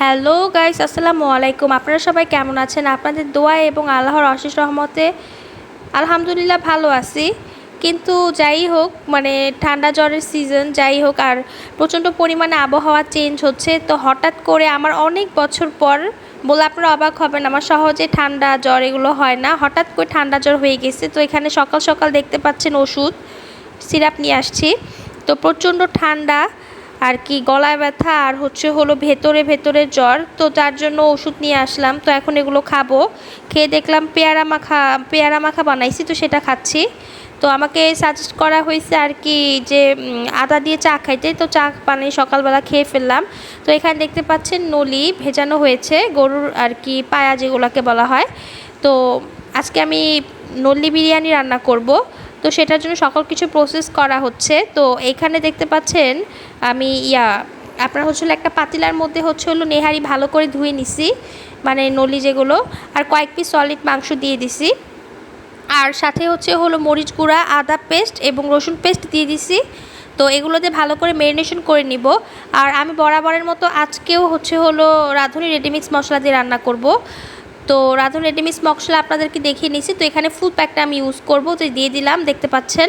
Hello guys আসসালামু আলাইকুম। আপনারা সবাই কেমন আছেন? আপনাদের দোয়া এবং আল্লাহর অশেষ রহমতে আলহামদুলিল্লাহ ভালো আছি। কিন্তু যাই হোক মানে ঠান্ডা জ্বরের সিজন যাই হোক, আর প্রচণ্ড পরিমাণে আবহাওয়া চেঞ্জ হচ্ছে, তো হঠাৎ করে আমার অনেক বছর পর, বলে আপনারা অবাক হবেন, আমার সহজে ঠান্ডা জ্বর এগুলো হয় না। হঠাৎ করে ঠান্ডা জ্বর হয়ে গেছে, তো এখানে সকাল সকাল দেখতে পাচ্ছেন ওষুধ, সিরাপ নিয়ে আসছি। তো প্রচণ্ড ঠান্ডা আর কি, গলায় ব্যথা আর হচ্ছে হলো ভেতরে ভেতরে জ্বর, তো তার জন্য ওষুধ নিয়ে আসলাম। তো এখন এগুলো খাব। খেয়ে দেখলাম পেয়ারা মাখা পেয়ারা মাখা বানাইছি, তো সেটা খাচ্ছি। তো আমাকে সাজেস্ট করা হয়েছে আর কি যে আদা দিয়ে চা খাইতে। তো চা পানি সকালবেলা খেয়ে ফেললাম। তো এখানে দেখতে পাচ্ছেন নলি ভেজানো হয়েছে, গরুর আর কি পায়া যেগুলোকে বলা হয়। তো আজকে আমি নল্লি বিরিয়ানি রান্না করব। তো সেটার জন্য সকল কিছু প্রসেস করা হচ্ছে। তো এইখানে দেখতে পাচ্ছেন, আমি ইয়া, আপনার হচ্ছে একটা পাতিলার মধ্যে হচ্ছে হলো নেহারি ভালো করে ধুয়ে নিছি মানে নলি যেগুলো, আর কয়েক পিস সলিড মাংস দিয়ে দিছি। আর সাথে হচ্ছে হলো মরিচ গুঁড়া, আদা পেস্ট এবং রসুন পেস্ট দিয়ে দিছি। তো এগুলোতে ভালো করে ম্যারিনেশন করে নিব। আর আমি বরাবরের মতো আজকেও হচ্ছে হলো রাঁধুনি রেডিমিক্স মশলা দিয়ে রান্না করব। তো রাঁধুনি রেডিমিক্স মশলা আপনাদেরকে দেখিয়ে নিছি তো এখানে ফুল প্যাকটা আমি ইউজ করব তো দিয়ে দিলাম, দেখতে পাচ্ছেন।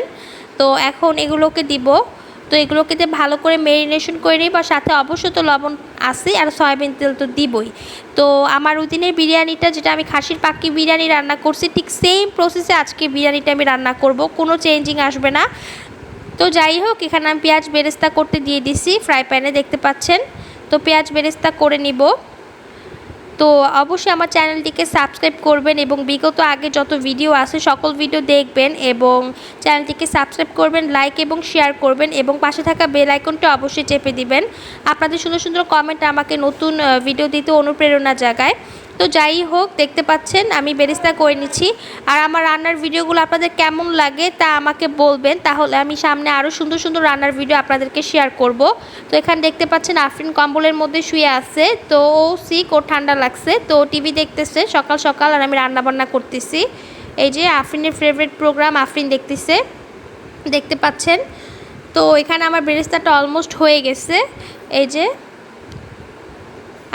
তো এখন এগুলোকে দিব। তো এগুলোকে দিয়ে ভালো করে মেরিনেশন করে নিই বা সাথে অবশ্যই তো লবণ আছে, আর সয়াবিন তেল তো দিবই। তো আমার ওই দিনের বিরিয়ানিটা, যেটা আমি খাসির পাক্কি বিরিয়ানি রান্না করছি, ঠিক সেম প্রসেসে আজকে বিরিয়ানিটা আমি রান্না করব, কোনো চেঞ্জিং আসবে না। তো যাই হোক, এখানে আমি পেঁয়াজ বেরেস্তা করতে দিয়ে দিছি ফ্রাই প্যানে দেখতে পাচ্ছেন। তো পেঁয়াজ বেরেস্তা করে নিব। তো অবশ্যই আমার চ্যানেলটিকে সাবস্ক্রাইব করবেন এবং বিগত আগে যত ভিডিও আছে, সকল ভিডিও দেখবেন এবং চ্যানেলটিকে সাবস্ক্রাইব করবেন লাইক এবং শেয়ার করবেন এবং পাশে থাকা বেল আইকনটা অবশ্যই চেপে দিবেন। আপনাদের সুন্দর সুন্দর কমেন্ট আমাকে নতুন ভিডিও দিতে অনুপ্রেরণা জাগায়। তো যাই হোক, দেখতে পাচ্ছেন, আমি বেরেস্তা করে নিচ্ছি। আর আমার রান্নার ভিডিওগুলো আপনাদের কেমন লাগে তা আমাকে বলবেন। তাহলে আমি সামনে আরও সুন্দর সুন্দর রান্নার ভিডিও আপনাদেরকে শেয়ার করব। তো এখানে দেখতে পাচ্ছেন, আফরিন কম্বলের মধ্যে শুয়ে আছে। তো সিক ও ঠান্ডা লাগছে। তো টিভি দেখতেছে, সকাল সকাল আর আমি রান্নাবান্না করতেছি। এই যে আফরিনের ফেভারিট প্রোগ্রাম আফরিন দেখতেছে। দেখতে পাচ্ছেন, তো এখানে আমার বেরেস্তাটা অলমোস্ট হয়ে গেছে। এই যে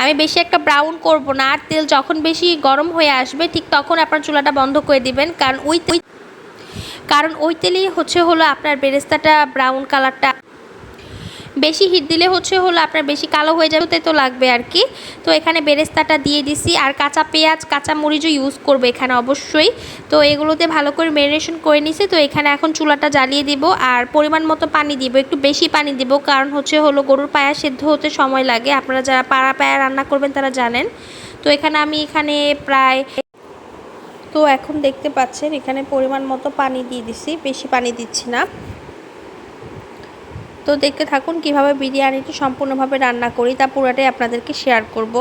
আমি বেশি একটা ব্রাউন করব না। আর তেল যখন বেশি গরম হয়ে আসবে, ঠিক তখন আপনার চুলাটা বন্ধ করে দিবেন। কারণ ওই কারণ ওই তেলেই হচ্ছে হলো আপনার বেরেস্তাটা ব্রাউন কালারটা বেশি হিট দিলে হচ্ছে হলো আপনার বেশি কালো হয়ে যাবে তো লাগবে আর কি। তো এখানে বেরেস্তাটা দিয়ে দিছি। আর কাঁচা পেঁয়াজ, কাঁচা মরিচও ইউজ করব এখানে অবশ্যই। তো এগুলোতে ভালো করে ম্যারিনেশন করে নিছি। তো এখানে এখন চুলাটা জ্বালিয়ে দিব। আর পরিমাণ মতো পানি দিব। একটু বেশি পানি দিব। কারণ হচ্ছে হলো গরুর পায়া সেদ্ধ হতে সময় লাগে। আপনারা যারা পাড়া পায়া রান্না করবেন তারা জানেন। তো এখানে আমি এখানে প্রায় তো এখন দেখতে পাচ্ছেন, এখানে পরিমাণ মতো পানি দিয়ে দিছি। বেশি পানি দিচ্ছি না। তো দেখতে থাকুন কীভাবে বিরিয়ানিটি সম্পূর্ণভাবে রান্না করি, তা পুরাটাই আপনাদেরকে শেয়ার করব।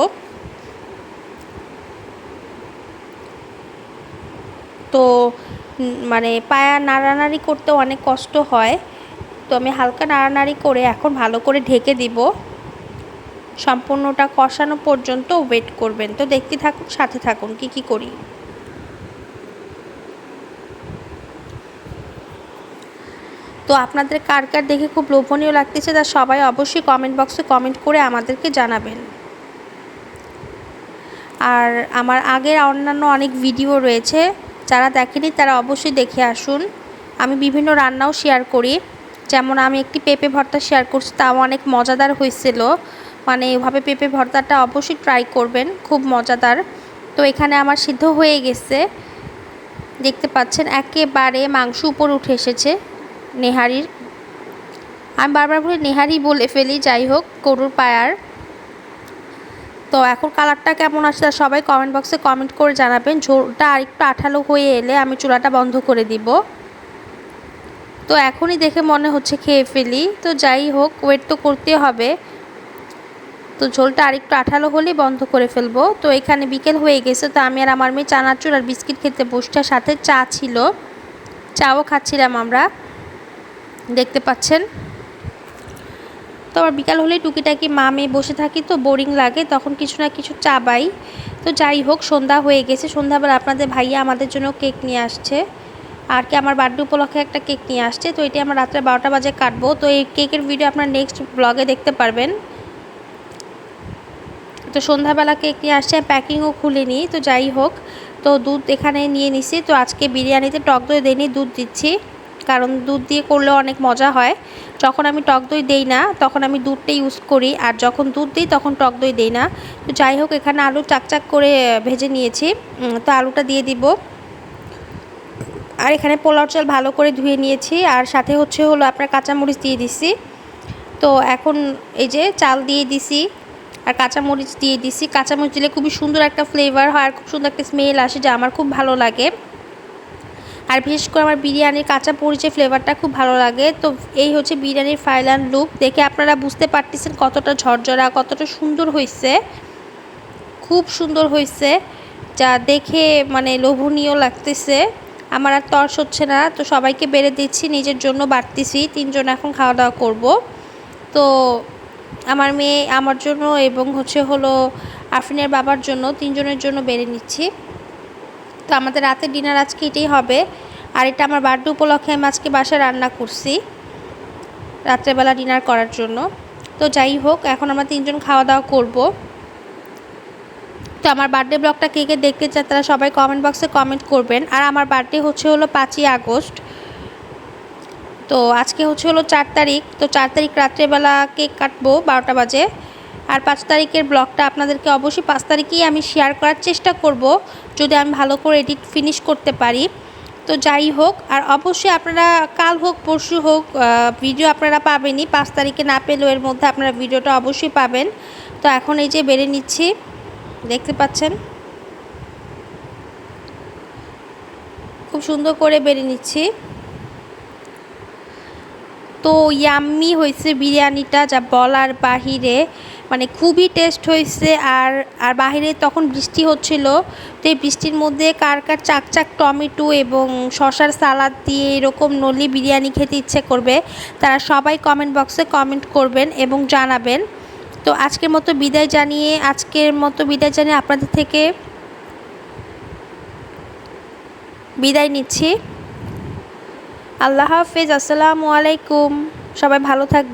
তো মানে পায়া নাড়ানাড়ি করতে অনেক কষ্ট হয়, তো আমি হালকা নাড়ানাড়ি করে এখন ভালো করে ঢেকে দিব। সম্পূর্ণটা কষানো পর্যন্ত ওয়েট করবেন। তো দেখতে থাকুন, সাথে থাকুন, কি কি করি। তো আপনাদের কার কার দেখে খুব লোভনীয় লাগতেছে তা সবাই অবশ্যই কমেন্ট বক্সে কমেন্ট করে আমাদেরকে জানাবেন। আর আমার আগের অন্যান্য অনেক ভিডিও রয়েছে, যারা দেখেনি তারা অবশ্যই দেখে আসুন। আমি বিভিন্ন রান্নাও শেয়ার করি, যেমন আমি একটি পেঁপে ভর্তা শেয়ার করছি, তাও অনেক মজাদার হয়েছিল। মানে এভাবে পেঁপে ভর্তাটা অবশ্যই ট্রাই করবেন, খুব মজাদার। তো এখানে আমার সিদ্ধ হয়ে গেছে। দেখতে পাচ্ছেন, একেবারে মাংস উপর উঠে এসেছে। নেহারির। আমি বারবার বলে, নেহারি বলে ফেলি, যাই হোক, গরুর পায়ার। তো এখন কালারটা কেমন আসছে সবাই কমেন্ট বক্সে কমেন্ট করে জানাবেন। ঝোলটা আরেকটু আঠালো হয়ে এলে আমি চুলাটা বন্ধ করে দিব। তো এখনই দেখে মনে হচ্ছে খেয়ে ফেলি। তো যাই হোক ওয়েট তো করতে হবে। তো ঝোলটা আরেকটু আঠালো হলেই বন্ধ করে ফেলব। তো এখানে বিকেল হয়ে গেছে, তো আমি আর আমার মেয়ে চানাচুর আর বিস্কিট খেতে বসতে সাথে চা ছিল। চাও খাচ্ছিলাম আমরা। দেখতে পাচ্ছেন। তো আবার বিকাল হলেই টুকিটাকি মা মেয়ে বসে থাকি, তো বোরিং লাগে, তখন কিছু না কিছু চাবাই। তো যাই হোক, সন্ধ্যা হয়ে গেছে। সন্ধ্যাবেলা আপনাদের ভাইয়া আমাদের জন্য কেক নিয়ে আসছে। আর কি, আমার বার্থডে উপলক্ষে একটা কেক নিয়ে আসছে। তো এটি আমরা রাত্রে বারোটা বাজে কাটবো। তো এই কেকের ভিডিও আপনার নেক্সট ব্লগে দেখতে পারবেন। তো সন্ধ্যাবেলা কেক নিয়ে আসছে প্যাকিংও খুলিনি। তো যাই হোক, তো দুধ এখানে নিয়ে নিছি। তো আজকে বিরিয়ানিতে টক দই দেনি দুধ দিচ্ছি। কারণ দুধ দিয়ে করলে অনেক মজা হয়। যখন আমি টক দই দেই না, তখন আমি দুধটা ইউজ করি। আর যখন দুধ দিই, তখন টক দই দেই না। তো যাই হোক, এখানে আলু চাকচাক করে ভেজে নিয়েছি। তো আলুটা দিয়ে দিব। আর এখানে পোলাও চাল ভালো করে ধুয়ে নিয়েছি। আর সাথে হচ্ছে হলো আপনার কাঁচামরিচ দিয়ে দিছি। তো এখন এই যে চাল দিয়ে দিছি। আর কাঁচামরিচ দিয়ে দিছি। কাঁচামরিচ দিলে খুবই সুন্দর একটা ফ্লেভার হয়। আর খুব সুন্দর একটা স্মেল আসে, যা আমার খুব ভালো লাগে। আর বিশেষ করে আমার বিরিয়ানির কাঁচা মরিচের ফ্লেভারটা খুব ভালো লাগে। তো এই হচ্ছে বিরিয়ানির ফাইলান লুক দেখে আপনারা বুঝতে পারতেছেন কতটা ঝরঝরা, কতটা সুন্দর হয়েছে খুব সুন্দর হয়েছে যা দেখে মানে লোভনীয় লাগতেছে। আমার আর তর্স হচ্ছে না, তো সবাইকে বেড়ে দিচ্ছি, নিজের জন্য বাড়তেছি, তিনজন এখন খাওয়া দাওয়া করব। তো আমার মেয়ে আমার জন্য এবং হচ্ছে হলো আফরিনের বাবার জন্য তিনজনের জন্য বেড়ে নিচ্ছি। তো আমাদের রাতে ডিনার আজকে এটাই হবে। আর এটা আমার বার্থডে উপলক্ষে আমি আজকে বাসায় রান্না করছি, রাত্রেবেলা ডিনার করার জন্য। তো যাই হোক, এখন আমরা তিনজন খাওয়া দাওয়া করব। তো আমার বার্থডে ব্লগটা কে কে দেখতে চান তারা সবাই কমেন্ট বক্সে কমেন্ট করবেন। আর আমার বার্থডে হচ্ছে হলো পাঁচই আগস্ট। তো আজকে হচ্ছে হলো চার তারিখ। তো চার তারিখ রাত্রেবেলা কেক কাটবো, বারোটা বাজে। আর পাঁচ তারিখের ব্লগটা আপনাদেরকে অবশ্যই পাঁচ তারিখেই আমি শেয়ার করার চেষ্টা করব, যদি আমি ভালো করে এডিট ফিনিশ করতে পারি। তো যাই হোক, আর অবশ্যই আপনারা কাল হোক, পরশু হোক ভিডিও আপনারা পাবেনই। পাঁচ তারিখে না পেলেও এর মধ্যে আপনারা ভিডিওটা অবশ্যই পাবেন। তো এখন এই যে বেড়ে নিচ্ছি, দেখতে পাচ্ছেন? খুব সুন্দর করে বেড়ে নিচ্ছি। তো ইয়াম্মি হয়েছে বিরিয়ানিটা যা বলার বাহিরে। মানে খুবই টেস্ট হয়েছে আর আর বাহিরে তখন বৃষ্টি হচ্ছিল। তো এই বৃষ্টির মধ্যে কার কার চাকচাক টমেটো এবং শশার সালাদ দিয়ে এরকম নলি বিরিয়ানি খেতে ইচ্ছে করবে, তারা সবাই কমেন্ট বক্সে কমেন্ট করবেন এবং জানাবেন। তো আজকের মতো বিদায় জানিয়ে, আজকের মতো বিদায় জানিয়ে আপনাদের থেকে বিদায় নিচ্ছি। আল্লাহ হাফিজ আসসালামু আলাইকুম। সবাই ভালো থাকবে